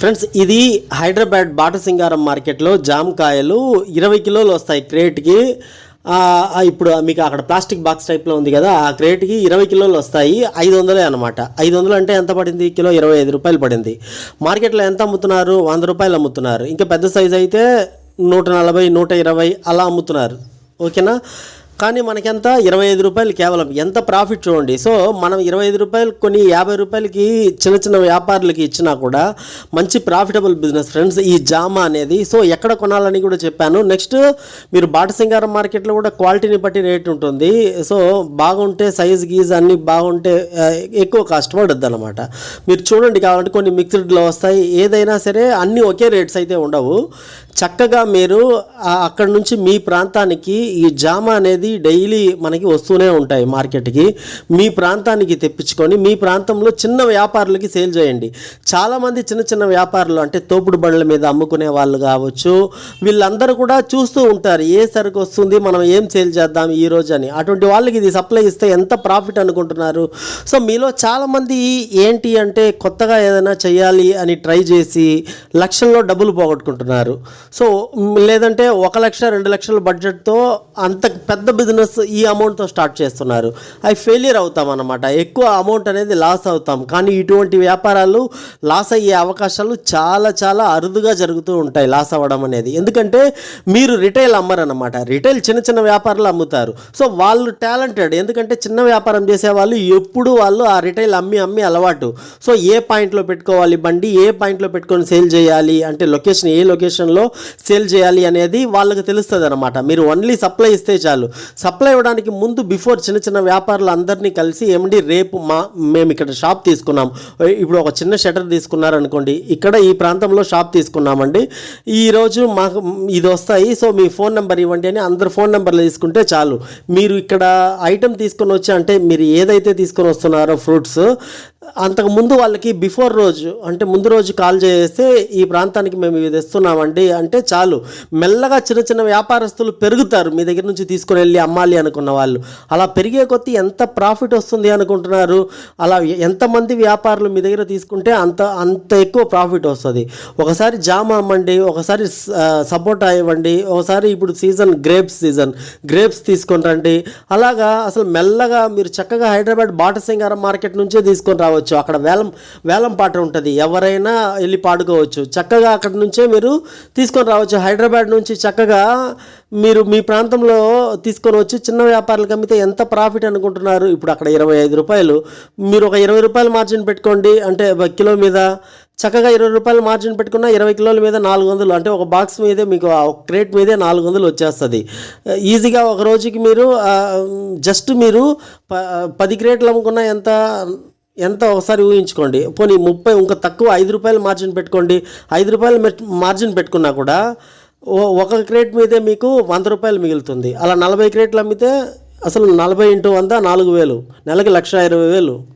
Friends ఇది హైదరాబాద్ బాటసింగారం మార్కెట్లో జామకాయలు ఇరవై కిలోలు వస్తాయి క్రేట్కి. ఇప్పుడు మీకు అక్కడ ప్లాస్టిక్ బాక్స్ టైప్లో ఉంది కదా ఆ క్రేట్కి ఇరవై కిలోలు వస్తాయి ఐదు వందలే అనమాట ఐదు వందలు అంటే ఎంత పడింది? కిలో ఇరవై ఐదు రూపాయలు పడింది. మార్కెట్లో ఎంత అమ్ముతున్నారు? వంద రూపాయలు అమ్ముతున్నారు. ఇంకా పెద్ద సైజు అయితే నూట నలభై నూట ఇరవై అలా అమ్ముతున్నారు. ఓకేనా? కానీ మనకెంత? ఇరవై ఐదు రూపాయలు కేవలం. ఎంత ప్రాఫిట్ చూడండి. సో మనం ఇరవై ఐదు రూపాయలు కొన్ని యాభై రూపాయలకి చిన్న చిన్న వ్యాపారులకి ఇచ్చినా కూడా మంచి ప్రాఫిటబుల్ బిజినెస్ ఫ్రెండ్స్ ఈ జామా అనేది. సో ఎక్కడ కొనాలని కూడా చెప్పాను. నెక్స్ట్ మీరు బాటసింగారం మార్కెట్లో కూడా క్వాలిటీని బట్టి రేట్ ఉంటుంది. సో బాగుంటే సైజ్ గీజ్ అన్నీ బాగుంటే ఎక్కువ కాస్ట్ పడుద్ది అనమాట మీరు చూడండి కావాలంటే కొన్ని మిక్స్డ్లో వస్తాయి. ఏదైనా సరే అన్నీ ఒకే రేట్స్ అయితే ఉండవు. చక్కగా మీరు అక్కడ నుంచి మీ ప్రాంతానికి ఈ జామ అనేది డైలీ మనకి వస్తూనే ఉంటాయి మార్కెట్కి. మీ ప్రాంతానికి తెప్పించుకొని మీ ప్రాంతంలో చిన్న వ్యాపారులకి సేల్ చేయండి. చాలామంది చిన్న చిన్న వ్యాపారులు అంటే తోపుడు బండ్ల మీద అమ్ముకునే వాళ్ళు కావచ్చు వీళ్ళందరూ కూడా చూస్తూ ఉంటారు ఏ సరుకు వస్తుంది మనం ఏం సేల్ చేద్దాం ఈ రోజు అని. అటువంటి వాళ్ళకి ఇది సప్లై ఇస్తే ఎంత ప్రాఫిట్ అనుకుంటున్నారు? సో మీలో చాలామంది ఏంటి అంటే కొత్తగా ఏదైనా చేయాలి అని ట్రై చేసి లక్షల్లో డబ్బులు పోగొట్టుకుంటున్నారు. సో లేదంటే ఒక లక్ష రెండు లక్షల బడ్జెట్తో అంత పెద్ద బిజినెస్ ఈ అమౌంట్తో స్టార్ట్ చేస్తున్నారు. అవి ఫెయిలియర్ అవుతాం అన్నమాట ఎక్కువ అమౌంట్ అనేది లాస్ అవుతాం. కానీ ఇటువంటి వ్యాపారాలు లాస్ అయ్యే అవకాశాలు చాలా చాలా అరుదుగా జరుగుతూ ఉంటాయి లాస్ అవ్వడం అనేది. ఎందుకంటే మీరు రిటైల్ అమ్మరన్నమాట. రిటైల్ చిన్న చిన్న వ్యాపారాలు అమ్ముతారు. సో వాళ్ళు టాలెంటెడ్. ఎందుకంటే చిన్న వ్యాపారం చేసే వాళ్ళు ఎప్పుడు వాళ్ళు ఆ రిటైల్ అమ్మి అమ్మి అలవాటు. సో ఏ పాయింట్లో పెట్టుకోవాలి బండి ఏ పాయింట్లో పెట్టుకొని సేల్ చేయాలి అంటే లొకేషన్ ఏ లొకేషన్లో సేల్ చేయాలి అనేది వాళ్ళకి తెలుస్తుంది అనమాట మీరు ఓన్లీ సప్లై ఇస్తే చాలు. సప్లై ఇవ్వడానికి ముందు బిఫోర్ చిన్న చిన్న వ్యాపారులు అందరినీ కలిసి ఏమండి రేపు మా మేము ఇక్కడ షాప్ తీసుకున్నాం. ఇప్పుడు ఒక చిన్న షటర్ తీసుకున్నారనుకోండి ఇక్కడ ఈ ప్రాంతంలో షాప్ తీసుకున్నామండి. ఈరోజు మాకు ఇది వస్తాయి సో మీ ఫోన్ నెంబర్ ఇవ్వండి అని అందరు ఫోన్ నెంబర్లు తీసుకుంటే చాలు. మీరు ఇక్కడ ఐటెం తీసుకొని వచ్చి అంటే మీరు ఏదైతే తీసుకొని వస్తున్నారో ఫ్రూట్స్ అంతకు ముందు వాళ్ళకి బిఫోర్ రోజు అంటే ముందు రోజు కాల్ చేస్తే ఈ ప్రాంతానికి మేము ఇది ఇస్తున్నామండి అంటే చాలు. మెల్లగా చిన్న చిన్న వ్యాపారస్తులు పెరుగుతారు మీ దగ్గర నుంచి తీసుకుని వెళ్ళి అమ్మాలి అనుకున్న వాళ్ళు. అలా పెరిగే కొద్దీ ఎంత ప్రాఫిట్ వస్తుంది అనుకుంటున్నారు? అలా ఎంతమంది వ్యాపారులు మీ దగ్గర తీసుకుంటే అంత అంత ఎక్కువ ప్రాఫిట్ వస్తుంది. ఒకసారి జామ అమ్మండి ఒకసారి సపోటా ఇవ్వండి ఒకసారి ఇప్పుడు సీజన్ గ్రేప్స్ సీజన్ గ్రేప్స్ తీసుకొని రండి. అలాగా అసలు మెల్లగా మీరు చక్కగా హైదరాబాద్ బాటసింగారం మార్కెట్ నుంచే తీసుకొని రావచ్చు. అక్కడ వేలం వేలం పాట ఉంటుంది. ఎవరైనా వెళ్ళి పాడుకోవచ్చు. చక్కగా అక్కడ నుంచే మీరు తీసుకొని రావచ్చు. హైదరాబాద్ నుంచి చక్కగా మీరు మీ ప్రాంతంలో తీసుకొని వచ్చి చిన్న వ్యాపారులకు అమ్మితే ఎంత ప్రాఫిట్ అనుకుంటున్నారు? ఇప్పుడు అక్కడ ఇరవై ఐదు రూపాయలు. మీరు ఒక ఇరవై రూపాయలు మార్జిన్ పెట్టుకోండి. అంటే ఒక కిలో మీద చక్కగా ఇరవై రూపాయలు మార్జిన్ పెట్టుకున్న ఇరవై కిలోల మీద నాలుగు వందలు. అంటే ఒక బాక్స్ మీదే మీకు ఆ ఒక క్రేట్ మీదే నాలుగు వందలు వచ్చేస్తుంది. ఈజీగా ఒక రోజుకి మీరు జస్ట్ మీరు ప పది క్రేట్లు అమ్ముకున్న ఎంత ఎంత ఒకసారి ఊహించుకోండి. పోనీ ముప్పై ఇంకా తక్కువ ఐదు రూపాయలు మార్జిన్ పెట్టుకోండి. ఐదు రూపాయలు మార్జిన్ పెట్టుకున్నా కూడా ఓ- ఒక క్రేట్ మీదే మీకు వంద రూపాయలు మిగులుతుంది. అలా నలభై క్రేట్లు అమ్మితే అసలు నలభై ఇంటూ వంద నాలుగు వేలు. నెలకి లక్ష ఇరవై వేలు.